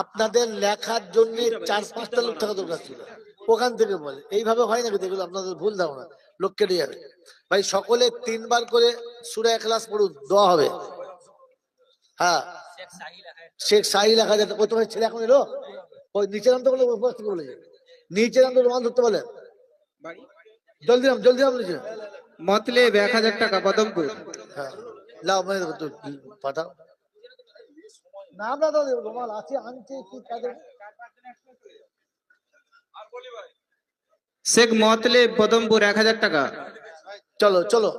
আপনাদের লেখার জন্য চার পাঁচটা লোক থাকা দরকার ছিল। ওখান থেকে বলে এইভাবে হয় নাকি? দেখল আপনাদের ভুল ধারণা। লোক কেটে যাবে। ভাই সকলে তিনবার করে সুরা ক্লাস পড়ুন দোয়া হবে। হ্যাঁ। শেখ সাহিল লেখা হাজার ওই তোমার ছেলে এখন এলো ওই নিচে নামতে বলে বলেছে নিচে নামতে রোমান ধরতে বলে। জলদি নাম জলদি নাম নিচে মতলেব এক হাজার টাকা বদমপুর হ্যাঁ। লাও মানে পাঠাও। না তো রোমাল আছে আনছে কি তাদের শেখ মতলেব পদমপুর এক হাজার টাকা। চলো চলো।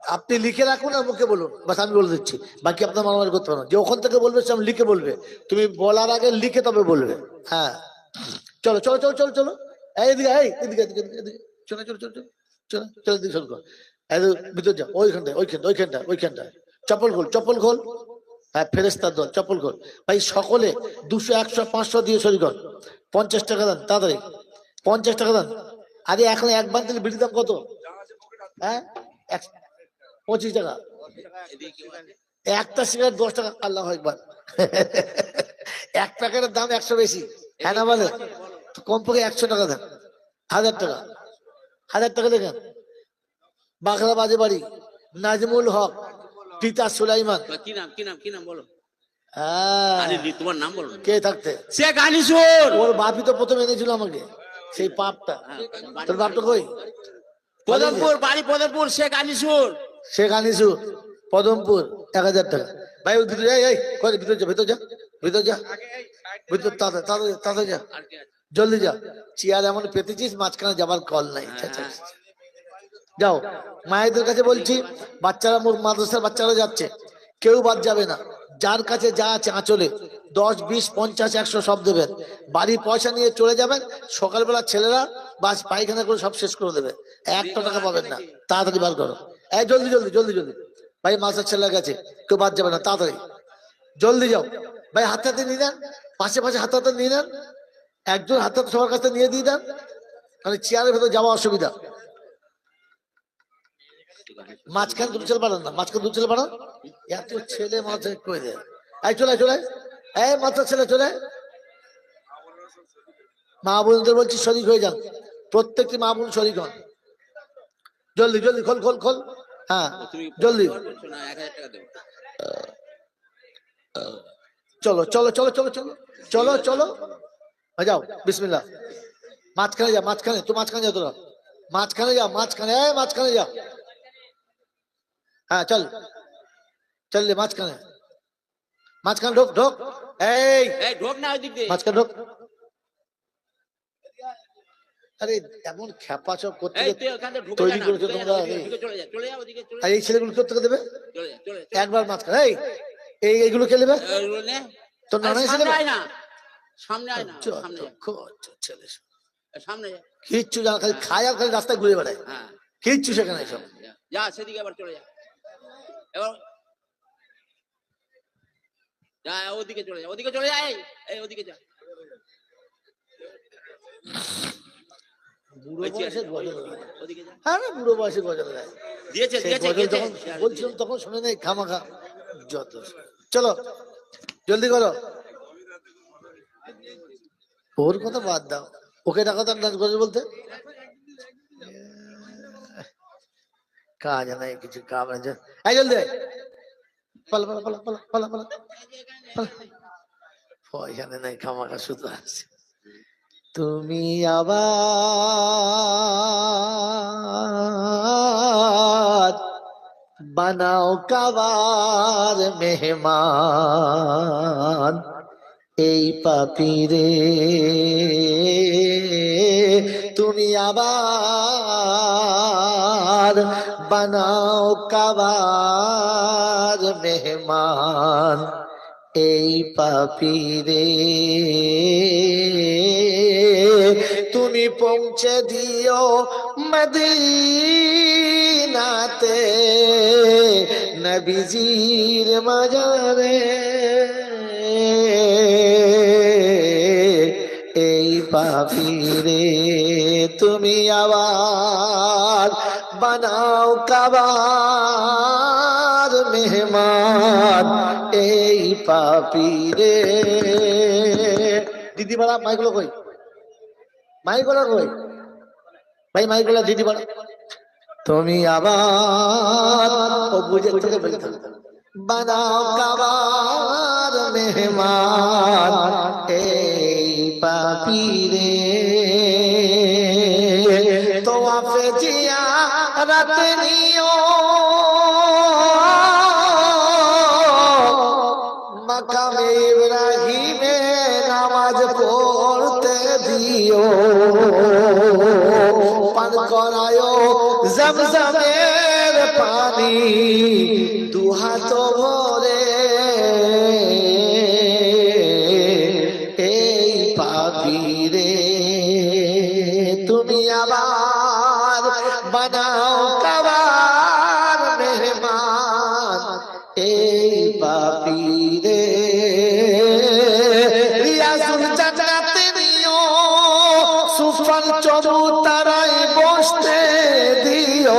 আপনি লিখে রাখুন আর মুখে বলুন। বাস আমি বলে দিচ্ছি। বাকি আপনার মারামারি করতে পারো যে ওখান থেকে বলবে সে আমি লিখে বলবে। তুমি বলার আগে লিখে তবে বলবে। হ্যাঁ। চলো চলো চলো চলো চলো। এই এদিকে এই এদিকে এদিকে এদিকে, চলো চলো চলো চলো। চলো এদিকে চলো। এই ভিতর যা ওইখানটায় ওইখানটা ওইখানটা ওইখানটা চপ্পল খোল চপ্পল খোল। হ্যাঁ ফেরেস্তার দল, চপ্পল খোল ভাই, সকলে দুশো, একশো, পাঁচশো দিয়ে সরি কর। পঞ্চাশ টাকা দেন, তাড়াতাড়ি। পঞ্চাশ টাকা দেন। আরে এখন এক বান্ডিল বিড়ি দাম কত? হ্যাঁ পঁচিশ টাকা। একটা সিগারেট দশ টাকা, আল্লাহ একবার এক প্যাকেটের দাম একশো বেশি। হ্যাঁ না বলে কমপক্ষে একশো টাকা দেন। হাজার টাকা। হাজার টাকা দেখেন। বাংলা বাজে বাড়ি নাজমুল হক পিতা সুলাইমান। কি নাম কি নাম কি নাম বলো? হ্যাঁ। আরে লি, তোমার নাম বলো কে থাকতে? শেখ আনিসুর ওর বাপি তো প্রথম এনেছিল আমাকে সেই পাপটা। তোর বাপটা কই? পদমপুর বাড়ি পদমপুর শেখ আনিসুর শেখ আনিসু পদমপুর এক হাজার টাকা। ভাই ভিতরে এই, ভিতরে যা ভিতর যা ভিতর যা। ভিতর যা? জলদি যা। চেয়ার এমন পেতেছিস মাঝখানে যাবার কল নাই। যাও, মায়েদের কাছে বলছি, বাচ্চারা মাদ্রাসার বাচ্চারা যাচ্ছে। কেউ বাদ যাবে না। যার কাছে যা আছে আঁচলে, দশ, বিশ, পঞ্চাশ, একশো সব দেবেন। বাড়ি পয়সা নিয়ে চলে যাবেন। সকালবেলা ছেলেরা বাস, পায়খানা করে সব শেষ করে দেবে। একটা টাকা পাবেন না। তাড়াতাড়ি বার করো। এই, জলদি জলদি জলদি জলদি। ভাই মাসের ছেলের কাছে কেউ বাদ যাবে না। তাড়াতাড়ি। জলদি যাও। ভাই, হাতে হাতে নিয়ে নেন। পাশে পাশে হাতে হাতে নিয়ে নেন। একজন হাতে হাতে সবার কাছে নিয়ে দিয়ে দেন। মানে চেয়ারের ভেতরে যাওয়া অসুবিধা। মাঝখানে দুটো ছেলে পাঠান না, মাঝখানে দুটো ছেলে পাঠান। এত ছেলে মাঝে কই দেয়। এই চলে চলে। এই মাত্র ছেলে চলে। মা বোনদের বলছি, শরিক হয়ে যান। প্রত্যেকটি মা বোন শরিক হন। জলদি জলদি, খোল খোল খোল। হ্যাঁ জলদি। চলো চলো চলো চলো চলো চলো চলো। যাও, বিসমিল্লাহ। মাঝখানে যা, মাঝখানে তো মাঝখানে যা, তোরা। মাঝখানে যা, মাঝখানে মাঝখানে যা। হ্যাঁ চল। চল রে মাঝখানে। মাঝখানে ঢোক ঢোক। এই। ঢোক না ওই দিক দিয়ে। মাঝখানে ঢোক। আরে এমন সব করতে তৈরি করেছ তোমরা আর এই ছেলেগুলো কোথেকে দেবে? একবার মাঝখানে এই। এই এইগুলো কে নেবে তোর নানা এসে নেবে না। সামনে আয় না ছেলে সামনে কিচ্ছু জানা খালি খায় আর খালি রাস্তায় ঘুরে বেড়ায়। হ্যাঁ। কিচ্ছু সেখানে সব যা, যা সেদিকে আবার চলে যা। এবার যা ওদিকে চলে যা ওদিকে চলে যায় এই ওদিকে যা। বুড়ো বয়সে গজল হ্যাঁ না বুড়ো বয়সে গজল গায়। দিয়েছে দিয়েছে যখন বলছিলাম তখন শুনে নেই খামাখা। যত চলো জলদি করো। ওর কথা বাদ দাও। ওকে ডাকা তো ডান্স গজল বলতে। কাজ নাই কিছু কাম নাই এই জলদি। পালা পালা পালা পালা পালা পালা। পয়সা নাই, খামাখা শুধু আছে। তুমি আবার বানাও কাবার মেহমান। এই পাপিরে তুমি আবার বানাও কাবার মেহমান, এই পাপিরে। তুমি পৌঁছে দিও মদিনাতে, নবীজির মাজারে। এই পাপিরে তুমি আবার বানাও কাবার মেহমান, এই পাপিরে। দিদি বাড়া মাইগুলো কই? মাইগুলো কই? ভাই মাইগুলো দিদি বাড়া তুমি আবার ও বুঝে তোকে বলতে। বানাও কাবার মেহমান, এই পাপিরে। তো রাত নিও। মাকামে ইব্রাহিমে নামাজ পড়তে দিও। পান করায় জমজমের পানি। বানাও কাবার মেহমান। এই পাপিরে রিয়াজুল জান্নাতে নিও, সুফল চবুতারাই বসতে দিও।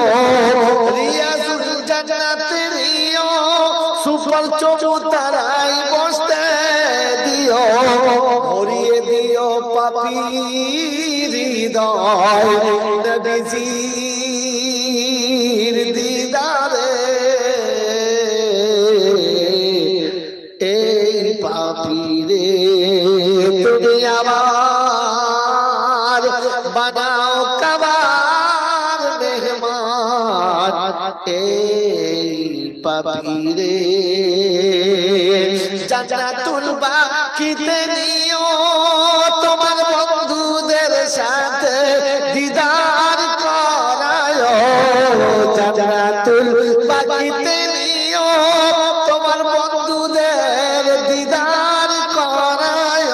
রিয়াজুল জান্নাতে নিও, সুফল চবুতারাই বসতে দিও। ভরিয়ে দিও পাপি হৃদয় নবীজির বাকিতে নিও তোমার বন্ধুদের সাথে দিদার করায়। জান্নাতুল বাকিতে নিও তোমার বন্ধুদের দিদার করায়।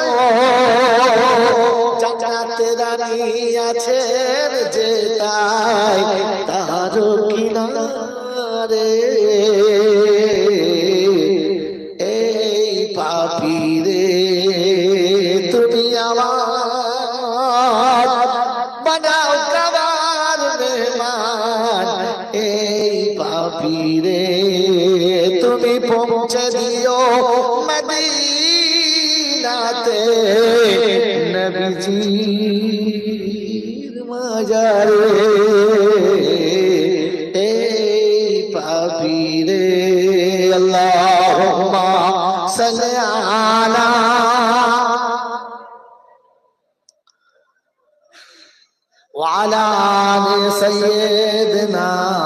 জান্নাতে রানী আছেন যে তাই তার কিনারে। তুমি পৌঁছে দিও মদিনাতে নবীজির মাজারে এই পাপিরে আল্লাহুম্মা সাল্লি আলা وعلى آل سيدنا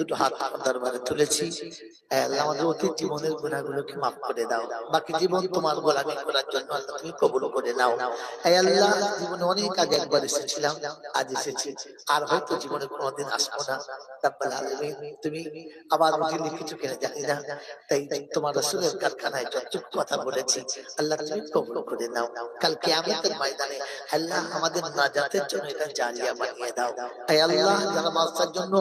দুটো হাত দরবারে তুলেছি। আমাদের অতীত জীবনের গুণাগুলোকে মাফ করে দাও। বাকি জীবন তোমার গোলামি করার জন্য আল্লাহ তুমি কবুল করে নাও। আল্লাহ, জীবনে অনেক আগে একবার এসেছিলাম, আজ এসেছি। আর হয়তো জীবনে কোনোদিন আসব না। তুমি আবার জানি না। তাই তোমার রাসূলের কারখানায় যতটুকু কথা বলেছি, আল্লাহ তুমি কবুল করে নাও। কাল কিয়ামতের ময়দানে আল্লাহ, আমাদের নাজাতের জন্য এটা জারিয়া বানিয়ে দাও। আল্লাহ, যারা মাস্টার জন্য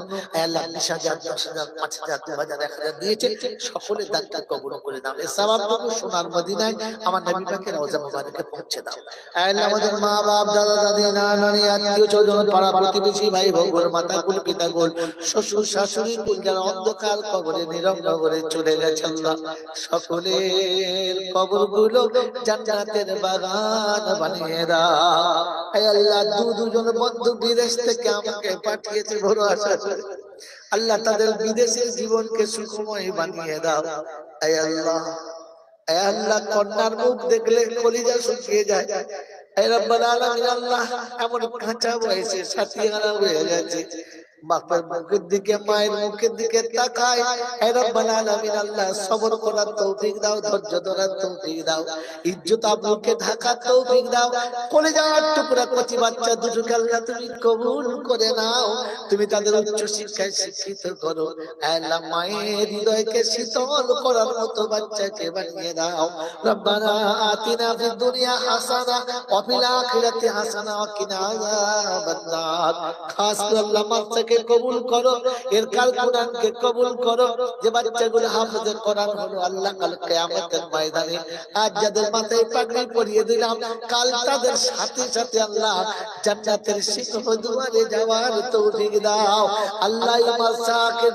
আল্লাহ হাজার দশ হাজার পাঁচ হাজার দু হাজার এক হাজার দিয়েছে সকলের দানটা কবুল করে দাও এই সওয়াবটুকু সোনার মদিনায় আমার নবী পাকের রওজা মুবারকে পৌঁছে দাও। আল্লাহ আমাদের মা বাপ দাদা দাদি নানি আত্মীয় স্বজন পাড়া প্রতিবেশী ভাই ভোগর মাতা কুল পিতা গোল শ্বশুর শাশুড়ি কুল যারা অন্ধকার কবরে নীরব নগরে চলে গেছে আল্লাহ। সকলের কবরগুলো জান্নাতের বাগান বানিয়ে দাও। আল্লাহ দু দুজন বন্ধু বিদেশ থেকে আমাকে পাঠিয়েছে বড় আশা আল্লাহ তাদের বিদেশের জীবনকে সুখময় বানিয়ে দাও। আয় আল্লাহ আয় আল্লাহ কন্যার মুখ দেখলে কলিজা শুকিয়ে যায়। আয় রব্বাল আলামিন আল্লাহ এমন কাঁচা বয়সে সাথিয়ানা হয়ে গেছে বাপের মুখের দিকে, মায়ের মুখের দিকে তাকায়। আয় রব্বাল আলামিন, আল্লাহ সবর করার তৌফিক দাও, ধৈর্য ধরার তৌফিক দাও, ইজ্জত আবরুকে ঢাকার তৌফিক দাও। কলিজার টুকরা কচি বাচ্চা দুটোকে আল্লাহ তুমি কবুল করে নাও। তুমি তাদের উচ্চ শিক্ষায় শিক্ষিত করো। আল্লাহ মায়ের হৃদয়কে শীতল করার মতো বাচ্চাকে বানিয়ে দাও। রব্বানা আতিনা ফিদ দুনিয়া হাসানা, ওয়া ফিল আখিরাতি হাসানা, ওয়া কিনা আযাবান নার খাস করে আল্লাহ বাচ্চাকে কবুল করো। এর কারকুনানকে কবুল করো। যে বাচ্চাগুলো হাফেজে কোরআন হলো আল্লাহ, কাল কিয়ামতের ময়দানে। আজ যাদের মাথায় পাগড়ি পরিয়ে দিলাম, কাল তাদের সাথে সাথে আল্লাহ জান্নাতের সিংহ দুয়ারে যাওয়ার তৌফিক দাও। আল্লাহ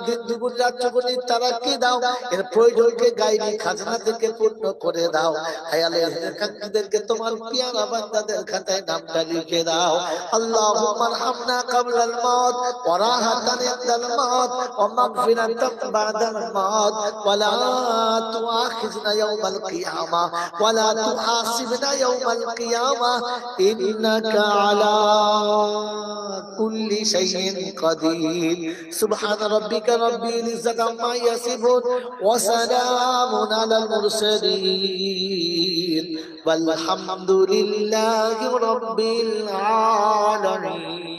দিন দুপুর রাত চুকুনি তারা কি দাও, এর প্রয়োজনকে গাইনি খাজনা থেকে পূর্ণ করে দাও। তোমার পিয়ারা বান্দাদের খাতায় নামটা লিখে দাও। ওয়া راحة عند الموت ومغفرة بعد الموت ولا تؤاخذنا يوم القيامة ولا تحاسبنا يوم القيامة إنك على كل شيء قدير سبحان ربك ربي العزة عما يصفون وسلام على المرسلين. والحمد لله رب العالمين.